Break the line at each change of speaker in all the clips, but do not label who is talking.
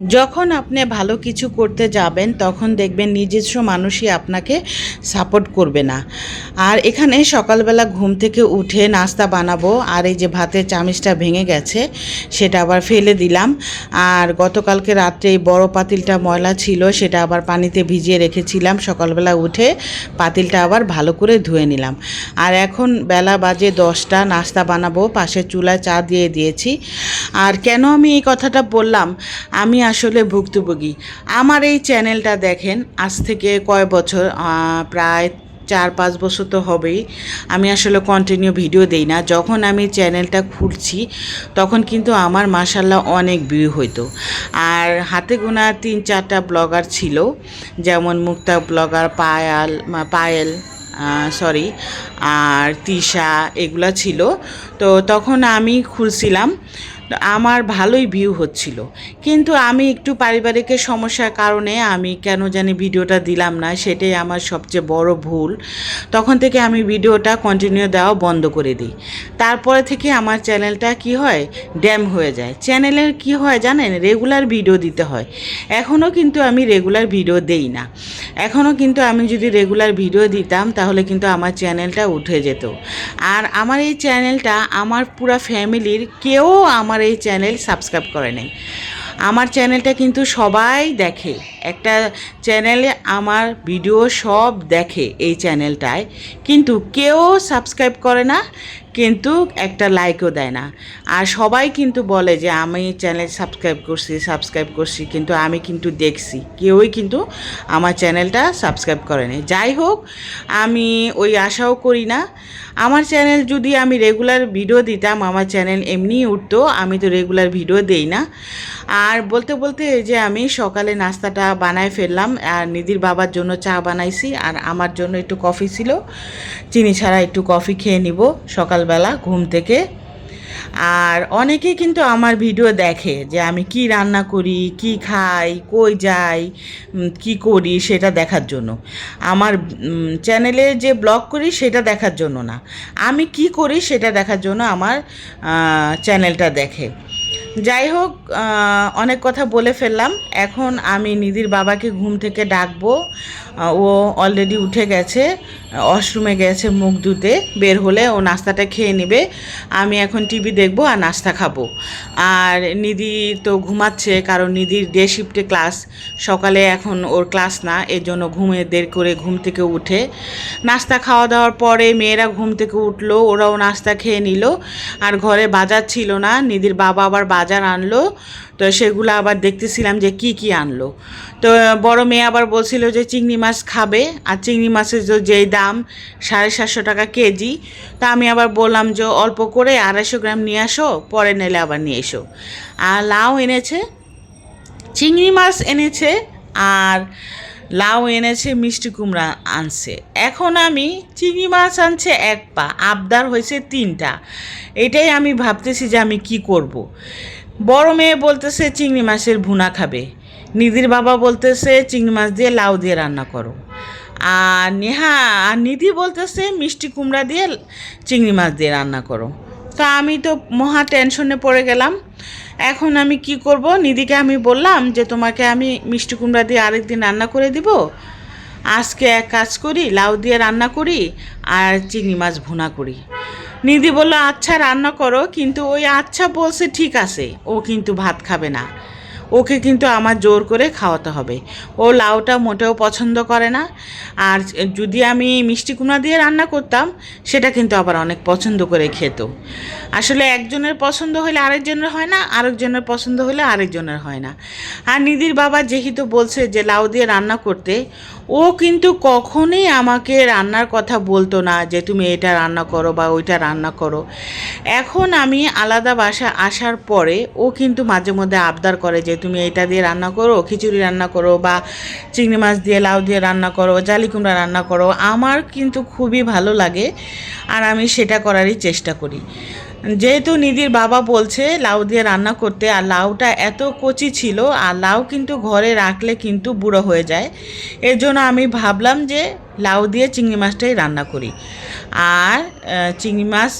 যখন আপনি ভালো কিছু করতে যাবেন, তখন দেখবেন নিজস্ব মানুষই আপনাকে সাপোর্ট করবে না। আর এখানে সকালবেলা ঘুম থেকে উঠে নাস্তা বানাবো, আর এই যে ভাতের চামিচটা ভেঙে গেছে, সেটা আবার ফেলে দিলাম। আর গতকালকে রাত্রে এই বড়ো পাতিলটা ময়লা ছিল, সেটা আবার পানিতে ভিজিয়ে রেখেছিলাম। সকালবেলা উঠে পাতিলটা আবার ভালো করে ধুয়ে নিলাম। আর এখন বেলা বাজে দশটা, নাস্তা বানাবো, পাশে চুলায় চা দিয়ে দিয়েছি। আর কেন আমি এই কথাটা বললাম? আমি আসলে ভুক্তভোগী। আমার এই চ্যানেলটা দেখেন, আজ থেকে কয় বছর? প্রায় চার পাঁচ বছর তো হবেই। আমি আসলে কন্টিনিউ ভিডিও দেই না। যখন আমি চ্যানেলটা খুলছি, তখন কিন্তু আমার মাসাল্লাহ অনেক ভিউ হইতো। আর হাতে গোনা তিন চারটা ব্লগার ছিল, যেমন মুক্তা ব্লগার, পায়াল পায়েল সরি আর তিশা, এগুলা ছিল। তো তখন আমি খুলছিলাম। আমার ভালোই ভিউ হচ্ছিল। কিন্তু আমি একটু পারিবারিক সমস্যার কারণে আমি কেন জানি ভিডিওটা দিলাম না, সেটাই আমার সবচেয়ে বড় ভুল। তখন থেকে আমি ভিডিওটা কন্টিনিউ দেওয়া বন্ধ করে দিই। তারপরে থেকে আমার চ্যানেলটা কি হয়? ড্যাম হয়ে যায়। চ্যানেলের কি হয় জানেন? রেগুলার ভিডিও দিতে হয়। এখনও কিন্তু আমি রেগুলার ভিডিও দেই না। এখনও কিন্তু আমি যদি রেগুলার ভিডিও দিতাম, তাহলে কিন্তু আমার চ্যানেলটা উঠে যেত। আর আমার এই চ্যানেলটা, আমার পুরা ফ্যামিলির কেউ আমার এই চ্যানেল সাবস্ক্রাইব করে নেই। আমার চ্যানেলটা কিন্তু সবাই দেখে। একটা চ্যানেলে আমার ভিডিও সব দেখে এই চ্যানেলটায়। কিন্তু কেউ সাবস্ক্রাইব করে না। কিন্তু একটা লাইকও দেয় না। আর সবাই কিন্তু বলে যে, আমি চ্যানেল সাবস্ক্রাইব করছি সাবস্ক্রাইব করছি, কিন্তু আমি কিন্তু দেখছি। কেউই কিন্তু আমার চ্যানেলটা সাবস্ক্রাইব করেনি যাই হোক, আমি ওই আশাও করি না। আমার চ্যানেল যদি আমি রেগুলার ভিডিও দিতাম, আমার চ্যানেল এমনিই উঠতো, আমি তো রেগুলার ভিডিও দেই না। আর বলতে বলতে যে আমি সকালে নাস্তাটা বানায় ফেললাম, আর নিধির বাবার জন্য চা বানাইছি, আর আমার জন্য একটু কফি ছিল, চিনি ছাড়া একটু কফি খেয়ে নিব সকালবেলা ঘুম থেকে। আর অনেকেই কিন্তু আমার ভিডিও দেখে যে আমি কি রান্না করি, কি খাই, কই যাই কি করি সেটা দেখার জন্য। আমার চ্যানেলে যে ব্লগ করি সেটা দেখার জন্য না। আমি কি করি সেটা দেখার জন্য আমার চ্যানেলটা দেখে। যাই হোক অনেক কথা বলে ফেললাম। এখন আমি নিধির বাবাকে ঘুম থেকে ডাকবো। ও অলরেডি উঠে গেছে ওয়াশরুমে গেছে মুখ ধুতে, বের হলে ও নাস্তাটা খেয়ে নেবে। আমি এখন টিভি দেখব আর নাস্তা খাব। আর নিধি তো ঘুমাচ্ছে, কারণ নিধির ডে শিফটে ক্লাস সকালে এখন ওর ক্লাস না এর জন্য ঘুমে দের করে ঘুম থেকে উঠে। নাস্তা খাওয়া দাওয়ার পরে মেয়েরা ঘুম থেকে উঠল, ওরাও নাস্তা খেয়ে নিল। আর ঘরে বাজার ছিল না, নিধির বাবা আবার আনলো। তো সেগুলো আবার দেখতেছিলাম যে কি কি আনলো। তো বড় মেয়ে আবার বলছিল যে চিংড়ি মাছ খাবে। আর চিংড়ি মাছের যে, যেই দাম, সাড়ে সাতশো টাকা কেজি। তা আমি আবার বললাম যে অল্প করে আড়াইশো গ্রাম নিয়ে আসো, পরে নিলে আবার নিয়ে এসো। আর লাউ এনেছে, চিংড়ি মাছ এনেছে, আর লাউ এনেছে, মিষ্টি কুমড়া আনছে। এখন আমি চিংড়ি মাছ আনছে এক পা, আবদার হয়েছে তিনটা। এটাই আমি ভাবতেছি যে আমি কি করব। বড় মেয়ে বলতেছে চিংড়ি মাছের ভুনা খাবে। নিধির বাবা বলতেছে চিংড়ি মাছ দিয়ে লাউ দিয়ে রান্না করো। আর নেহা, আর নিধি বলতেছে মিষ্টি কুমড়া দিয়ে চিংড়ি মাছ দিয়ে রান্না করো। তা আমি তো মহা টেনশনে পড়ে গেলাম। এখন আমি কি করব? নিধিকে আমি বললাম যে, তোমাকে আমি মিষ্টি কুমড়া দিয়ে আরেকদিন রান্না করে দিব। আজকে এক কাজ করি, লাউ দিয়ে রান্না করি আর চিংড়ি মাছ ভুনা করি। নিধি বলল আচ্ছা রান্না করো। কিন্তু ওই আচ্ছা বলছে, ঠিক আছে। ও কিন্তু ভাত খাবে না। ওকে কিন্তু আমার জোর করে খাওয়াতে হবে। ও লাউটা মোটেও পছন্দ করে না। আর যদি আমি মিষ্টি কুমড়া দিয়ে রান্না করতাম, সেটা কিন্তু আবার অনেক পছন্দ করে খেত। আসলে একজনের পছন্দ হলে আরেকজনের হয় না, আরেকজনের পছন্দ হলে আরেকজনের হয় না। আর নিধির বাবা যেহেতু বলছে যে লাউ দিয়ে রান্না করতে, ও কিন্তু কখনোই আমাকে রান্নার কথা বলতো না যে তুমি এটা রান্না করো বা ওইটা রান্না করো। এখন আমি আলাদা বাসা আসার পরে ও কিন্তু মাঝে মধ্যে আবদার করে যে তুমি এটা দিয়ে রান্না করো, খিচুড়ি রান্না করো বা চিংড়ি মাছ দিয়ে, লাউ দিয়ে রান্না করো, জালি কুমড়া রান্না করো, আমার কিন্তু খুবই ভালো লাগে আর আমি সেটা করারই চেষ্টা করি। যেহেতু নিধির বাবা বলছে লাউ দিয়ে রান্না করতে, আর লাউটা এত কচি ছিল, আর লাউ কিন্তু ঘরে রাখলে কিন্তু বুড়ো হয়ে যায় এর জন্য আমি ভাবলাম যে লাউ দিয়ে চিংড়ি মাছটাই রান্না করি। আর চিংড়ি মাছ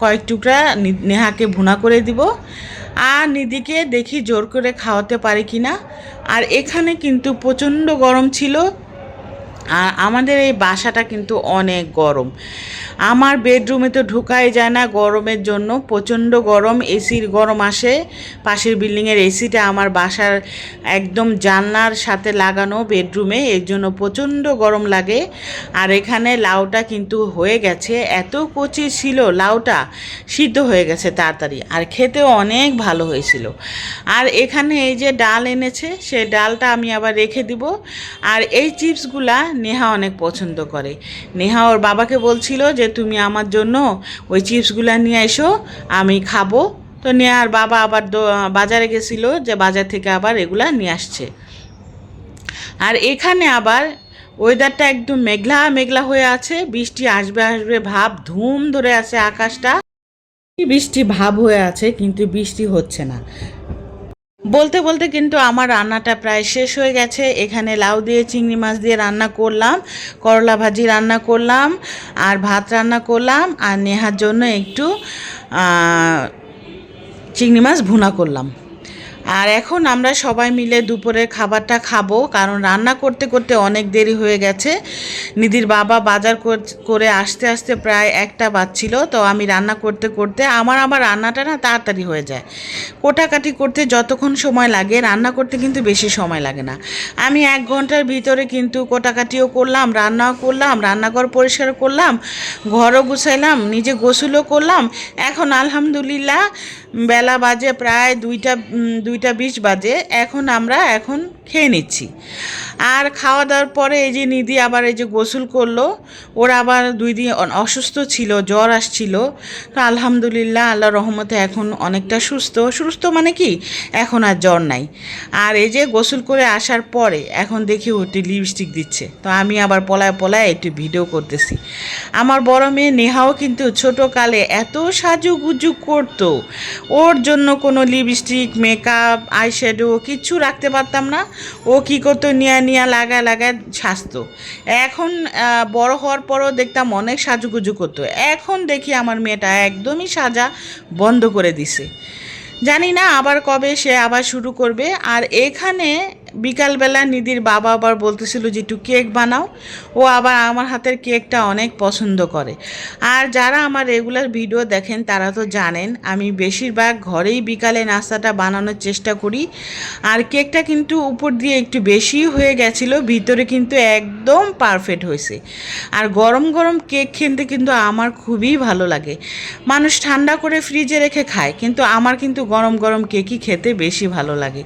কয়েক টুকরা নেহাকে ভুনা করে দিব আর নিদিকে দেখি জোর করে খাওয়াতে পারি কি না আর এখানে কিন্তু প্রচণ্ড গরম ছিল। আর আমাদের এই বাসাটা কিন্তু অনেক গরম। আমার বেডরুমে তো ঢুকাই যায় না গরমের জন্য, প্রচণ্ড গরম এসির গরম আসে। পাশের বিল্ডিংয়ের এসিটা আমার বাসার একদম জানলার সাথে লাগানো বেডরুমে, এর জন্য প্রচণ্ড গরম লাগে। আর এখানে লাউটা কিন্তু হয়ে গেছে, এত কচি ছিল লাউটা, সিদ্ধ হয়ে গেছে তাড়াতাড়ি, আর খেতেও অনেক ভালো হয়েছিল। আর এখানে এই যে ডাল এনেছে, সে ডালটা আমি আবার রেখে দিব। আর এই চিপসগুলা নেহা অনেক পছন্দ করে। নেহা ওর বাবাকে বলছিল যে, তুমি আমার জন্য ওই চিপসগুলো নিয়ে এসো, আমি খাব। তো নেহার বাবা আবার বাজারে গেছিল যে, বাজার থেকে আবার এগুলা নিয়ে আসছে। আর এখানে আবার ওয়েদারটা একদম মেঘলা মেঘলা হয়ে আছে। বৃষ্টি আসবে আসবে ভাব, ধুম ধরে আছে আকাশটা। বৃষ্টি ভাব হয়ে আছে, কিন্তু বৃষ্টি হচ্ছে না। বলতে বলতে কিন্তু আমার রান্নাটা প্রায় শেষ হয়ে গেছে। এখানে লাউ দিয়ে, চিংড়ি মাছ দিয়ে রান্না করলাম, করলা ভাজি রান্না করলাম, আর ভাত রান্না করলাম, আর নেহার জন্য একটু চিংড়ি মাছ ভুনা করলাম। আর এখন আমরা সবাই মিলে দুপুরের খাবারটা খাব, কারণ রান্না করতে করতে অনেক দেরি হয়ে গেছে। নিধির বাবা বাজার কর- আসতে আসতে প্রায় একটা বাজছিল, তো আমি রান্না করতে করতে আমার আবার রান্নাটা না তাড়াতাড়ি হয়ে যায়। কোটাকাটি করতে যতক্ষণ সময় লাগে, রান্না করতে কিন্তু বেশি সময় লাগে না। আমি এক ঘণ্টার ভিতরে কিন্তু কোটাকাটিও করলাম, রান্নাও করলাম, রান্নাঘর পরিষ্কার করলাম, ঘরও গুছাইলাম, নিজে গোসলও করলাম। এখন আলহামদুলিল্লাহ বেলা বাজে প্রায় দুইটা দুইটা বিশ বাজে। এখন আমরা এখন খেয়ে নিচ্ছি। আর খাওয়া দাওয়ার পরে এই যে নিধি আবার এই যে গোসল করল, ওরা আবার দুই দিন অসুস্থ ছিল, জ্বর আসছিল। তো আলহামদুলিল্লাহ আল্লাহ রহমতে এখন অনেকটা সুস্থ সুস্থ মানে কি? এখন আর জ্বর নাই। আর এই যে গোসল করে আসার পরে এখন দেখি ওটি লিপস্টিক দিচ্ছে। তো আমি আবার পলায় পলায় একটু ভিডিও করতেছি। আমার বড় মেয়ে নেহাও কিন্তু ছোট কালে এত সাজুগুজু করতো। ওর জন্য কোনো লিপস্টিক মেকআপ আইশ্যাডো কিচ্ছু রাখতে পারতাম না। ও কি করতো? নিয়া নিয়া লাগায় লাগায় সাজতো। এখন বড় হওয়ার পরও দেখতাম অনেক সাজুগুজু করতো। এখন দেখি আমার মেয়েটা একদমই সাজা বন্ধ করে দিছে। জানি না আবার কবে সে আবার শুরু করবে। আর এখানে বিকালবেলা নিধির বাবা আবার বলতেছিল যে, একটু কেক বানাও। ও আবার আমার হাতের কেকটা অনেক পছন্দ করে। আর যারা আমার রেগুলার ভিডিও দেখেন, তারা তো জানেন, আমি বেশিরভাগ ঘরেই বিকালে নাস্তাটা বানানোর চেষ্টা করি। আর কেকটা কিন্তু উপর দিয়ে একটু বেশি হয়ে গেছিল, ভিতরে কিন্তু একদম পারফেক্ট হয়েছে। আর গরম গরম কেক খেতে কিন্তু আমার খুবই ভালো লাগে। মানুষ ঠান্ডা করে ফ্রিজে রেখে খায়, কিন্তু আমার কিন্তু গরম গরম কেকই খেতে বেশি ভালো লাগে।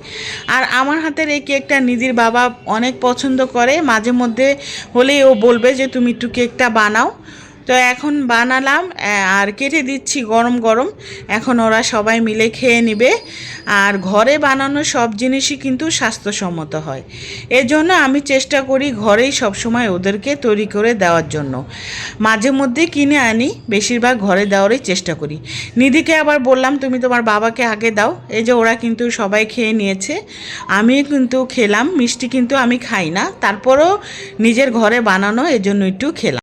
আর আমার হাতের এই কেকটা নিধির বাবা অনেক পছন্দ করে, মাঝে মধ্যে হলেই ও বলবে যে, তুমি একটু কেকটা বানাও। তো এখন বানালাম আর কেটে দিচ্ছি গরম গরম। এখন ওরা সবাই মিলে খেয়ে নেবে। আর ঘরে বানানো সব জিনিসই কিন্তু স্বাস্থ্যসম্মত হয়। এজন্য আমি চেষ্টা করি ঘরেই সবসময় ওদেরকে তৈরি করে দেওয়ার জন্য। মাঝে মধ্যে কিনে আনি, বেশিরভাগ ঘরে দেওয়ারই চেষ্টা করি। নিধিকে আবার বললাম, তুমি তোমার বাবাকে আগে দাও। এই যে ওরা কিন্তু সবাই খেয়ে নিয়েছে। আমি কিন্তু খেলাম, মিষ্টি কিন্তু আমি খাই না। তারপরও নিজের ঘরে বানানো, এজন্য একটু খেলাম।